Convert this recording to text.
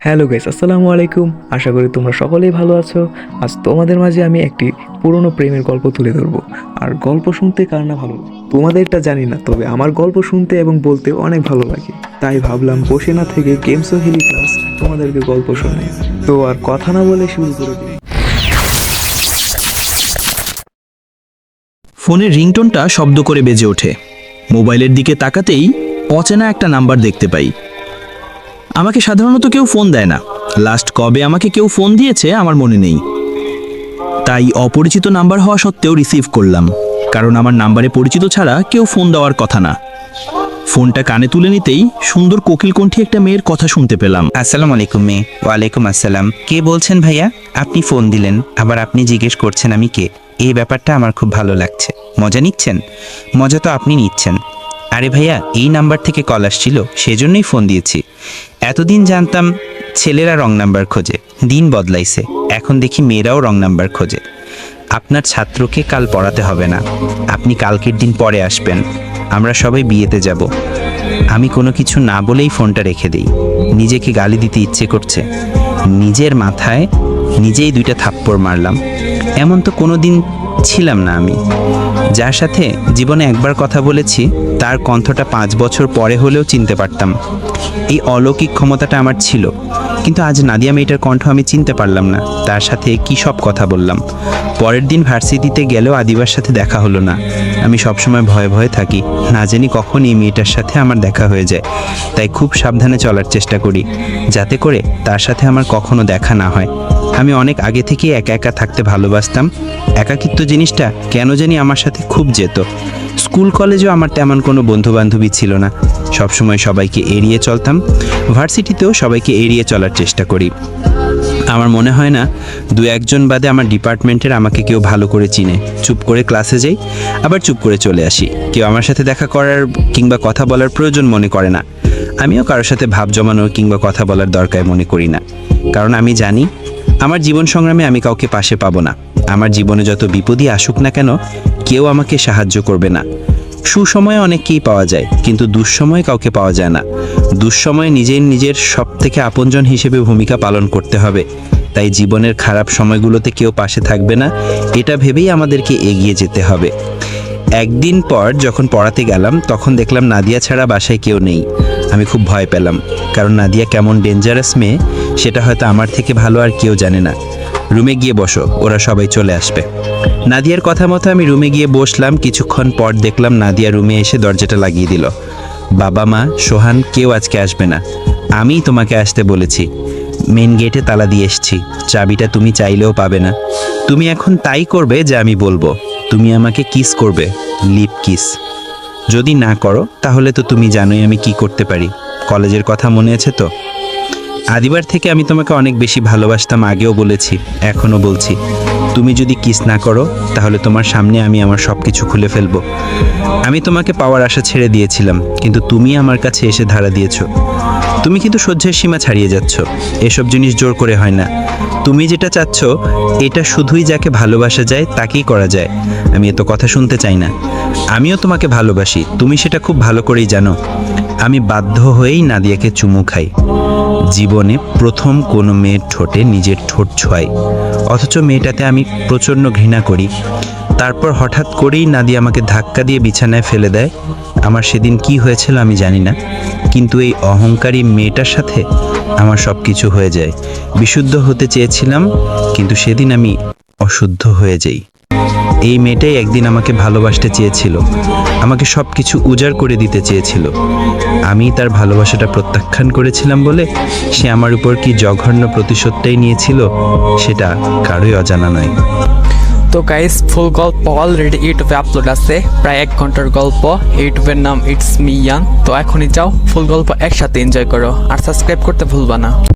Hello guys, আসসালামু আলাইকুম। আশা করি তোমরা সকলেই ভালো আছো। আজ তোমাদের মাঝে আমি একটি পুরনো প্রেমের গল্প তুলে ধরবো। আর গল্প শুনতে কার না ভালো? তোমাদেরটা জানি না, তবে আমার গল্প শুনতে এবং বলতে অনেক ভালো লাগে। তাই ভাবলাম বসে না থেকে গেমস ও হেলি ক্লাস তোমাদেরকে গল্প শোনাই। তো আর কথা না বলে শুরু করে দিই। ফোনের রিংটোনটা শব্দ করে বেজে ওঠে। মোবাইলের দিকে তাকাতেই অচেনা একটা নাম্বার দেখতে পাই। আমাকে সাধারণত কেউ ফোন দেয় না। লাস্ট কবে আমাকে কেউ ফোন দিয়েছে, আমার মনে নেই। তাই অপরিচিত নাম্বার হওয়া সত্ত্বেও রিসিভ করলাম। কারণ আমার নাম্বারে পরিচিত ছাড়া কেউ ফোন দেওয়ার কথা না। ফোনটা কানে তুলে নিতেই সুন্দর কোকিল কণ্ঠী একটা মেয়ের কথা শুনতে পেলাম। আসসালামু আলাইকুম মেয়ে। ওয়ালাইকুম আসসালাম। কে বলছেন ভাইয়া? আপনি ফোন দিলেন, আবার আপনি জিজ্ঞেস করছেন আমি কে। এই ব্যাপারটা আমার খুব ভালো লাগছে। মজা নিচ্ছেন? মজা তো আপনি নিচ্ছেন। আরে ভাইয়া, এই নাম্বার থেকে কল আসছিল, সেজন্যই ফোন দিয়েছি। এতদিন জানতাম ছেলেরা রং নাম্বার খোঁজে, দিন বদলাইছে, এখন দেখি মেয়েরাও রং নাম্বার খোঁজে। আপনার ছাত্রকে কাল পড়াতে হবে না, আপনি কালকের দিন পরে আসবেন, আমরা সবাই বিয়েতে যাব। আমি কোনো কিছু না বলেই ফোনটা রেখে দিই, নিজেকে গালি দিতে ইচ্ছে করছে। নিজের মাথায় নিজেই দুইটা থাপ্পড় মারলাম, এমন তো কোনো দিন ছিলাম না আমি। যার সাথে জীবনে একবার কথা বলেছি, তার কণ্ঠটা পাঁচ বছর পরে হলেও চিনতে পারতাম। এই অলৌকিক ক্ষমতাটা আমার ছিল, কিন্তু আজ নাদিয়া মেয়েটার কণ্ঠ আমি চিনতে পারলাম না, তার সাথে কি সব কথা বললাম। পরের দিন ভার্সিটিতে গেলেও আদিবার সাথে দেখা হলো না। আমি সবসময় ভয়ে ভয়ে থাকি, না জানি কখন এই মেয়েটার সাথে আমার দেখা হয়ে যায়। তাই খুব সাবধানে চলার চেষ্টা করি, যাতে করে তার সাথে আমার কখনো দেখা না হয়। আমি অনেক আগে থেকেই একা একা থাকতে ভালোবাসতাম। একাকিত্ব জিনিসটা কেন জানি আমার সাথে খুব যেত। স্কুল, কলেজেও আমার তেমন কোনো বন্ধু বান্ধবী ছিল না। সবসময় সবাইকে এড়িয়ে চলতাম। ভার্সিটিতেও সবাইকে এড়িয়ে চলার চেষ্টা করি। আমার মনে হয় না, দু একজন বাদে আমার ডিপার্টমেন্টের আমাকে কেউ ভালো করে চিনে। চুপ করে ক্লাসে যাই, আবার চুপ করে চলে আসি। কেউ আমার সাথে দেখা করার কিংবা কথা বলার প্রয়োজন মনে করে না। আমিও কারোর সাথে ভাব জমানোর কিংবা কথা বলার দরকার মনে করি না। কারণ আমি জানি আমার জীবন সংগ্রামে আমি কাউকে পাশে পাবো না। আমার জীবনে যত বিপদই আসুক না কেন, কেউ আমাকে সাহায্য করবে না। সুসময়ে অনেককেই পাওয়া যায়, কিন্তু দুঃসময়ে কাউকে পাওয়া যায় না। দুঃসময়ে নিজের নিজের সব থেকে আপনজন হিসেবে ভূমিকা পালন করতে হবে। তাই জীবনের খারাপ সময়গুলোতে কেউ পাশে থাকবে না, এটা ভেবেই আমাদেরকে এগিয়ে যেতে হবে। একদিন পর যখন পড়াতে গেলাম, তখন দেখলাম নাদিয়া ছাড়া বাসায় কেউ নেই। আমি খুব ভয় পেলাম, কারণ নাদিয়া কেমন ডেঞ্জারাস মেয়ে সেটা হয়তো আমার থেকে ভালো আর কেউ জানে না। রুমে গিয়ে বসো, ওরা সবাই চলে আসবে। নাদিয়ার কথা মতো আমি রুমে গিয়ে বসলাম, কিছুক্ষণ পর দেখলাম নাদিয়া রুমে এসে দরজাটা লাগিয়ে দিল। বাবা মা, সোহান, কেউ আজকে আসবে না। আমিই তোমাকে আসতে বলেছি। মেন গেটে তালা দিয়ে এসছি। চাবিটা তুমি চাইলেও পাবে না। তুমি এখন তাই করবে যে আমি বলব। তুমি আমাকে কিস করবে, লিপ কিস। যদি না করো, তাহলে তো তুমি জানোই আমি কি করতে পারি। কলেজের কথা মনে আছে তো? আদিবার থেকে আমি তোমাকে অনেক বেশি ভালোবাসতাম, আগেও বলেছি, এখনও বলছি। তুমি যদি কিস না করো, তাহলে তোমার সামনে আমি আমার সব কিছু খুলে ফেলব। আমি তোমাকে পাওয়ার আশা ছেড়ে দিয়েছিলাম, কিন্তু তুমি আমার কাছে এসে ধারা দিয়েছ। তুমি কিন্তু সহ্যের সীমা ছাড়িয়ে যাচ্ছ, এসব জিনিস জোর করে হয় না। তুমি যেটা চাচ্ছ, এটা শুধুই যাকে ভালোবাসা যায়, তাকেই করা যায়। আমি এত কথা শুনতে চাই না। আমিও তোমাকে ভালোবাসি, তুমি সেটা খুব ভালো করেই জানো। আমি বাধ্য হয়েই নাদিয়াকে চুমু খাই। জীবনে প্রথম কোনো মেয়ের ঠোঁটে নিজের ঠোঁট ছোঁয়াই। অথচ মেয়েটাতে আমি প্রচণ্ড ঘৃণা করি। তারপর হঠাৎ করেই নাদিয়া আমাকে ধাক্কা দিয়ে বিছানায় ফেলে দেয়। আমার সেদিন কি হয়েছিল আমি জানি না। কিন্তু এই অহংকারী মেয়েটার সাথে আমার সব কিছু হয়ে যায়। বিশুদ্ধ হতে চেয়েছিলাম, কিন্তু সেদিন আমি অশুদ্ধ হয়ে যাই। এই মেয়েটাই একদিন আমাকে ভালোবাসতে চেয়েছিল। আমাকে সব কিছু উজাড় করে দিতে চেয়েছিল। আমি তার ভালোবাসাটা প্রত্যাখ্যান করেছিলাম বলে সে আমার উপর কি জঘন্য প্রতিশোধটাই নিয়েছিল, সেটা কারোই অজানা নয়। তো গাইস ফুল গল্প অলরেডি ইউটিউবে আপলোড আছে। প্রায় এক ঘণ্টার গল্প। ইউটিউবের নাম ইটস মি ইয়াং তো এখনই যাও ফুল গল্প একসাথে এনজয় করো। আর সাবস্ক্রাইব করতে ভুলবা না।